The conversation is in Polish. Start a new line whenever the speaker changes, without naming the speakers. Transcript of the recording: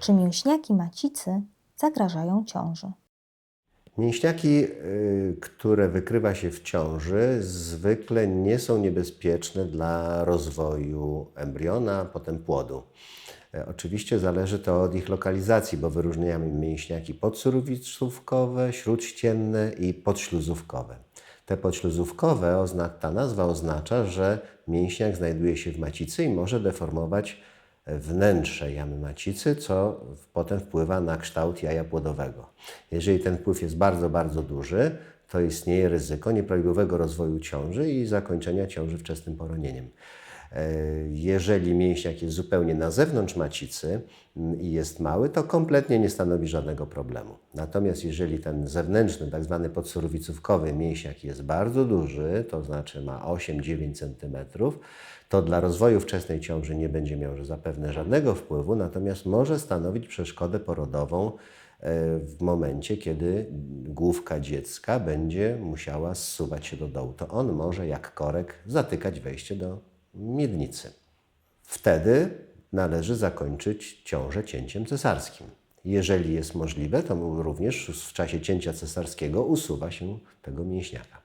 Czy mięśniaki macicy zagrażają ciąży?
Mięśniaki, y, które wykrywa się w ciąży, zwykle nie są niebezpieczne dla rozwoju embriona, potem płodu. E, Oczywiście zależy to od ich lokalizacji, bo wyróżniamy mięśniaki podsurwicówkowe, śródścienne i podśluzówkowe. Te podśluzówkowe, ta nazwa oznacza, że mięśniak znajduje się w macicy i może deformować wnętrze jamy macicy, co potem wpływa na kształt jaja płodowego. Jeżeli ten wpływ jest bardzo, bardzo duży, to istnieje ryzyko nieprawidłowego rozwoju ciąży i zakończenia ciąży wczesnym poronieniem. E, Jeżeli mięśniak jest zupełnie na zewnątrz macicy mm, i jest mały, to kompletnie nie stanowi żadnego problemu. Natomiast jeżeli ten zewnętrzny, tak zwany podsurwicówkowy mięśniak jest bardzo duży, to znaczy ma 8-9 cm, to dla rozwoju wczesnej ciąży nie będzie miał zapewne żadnego wpływu, natomiast może stanowić przeszkodę porodową e, w momencie, kiedy główka dziecka będzie musiała zsuwać się do dołu. To on może jak korek zatykać wejście do miednicy. Wtedy należy zakończyć ciążę cięciem cesarskim. Jeżeli jest możliwe, to również w czasie cięcia cesarskiego usuwa się tego mięśniaka.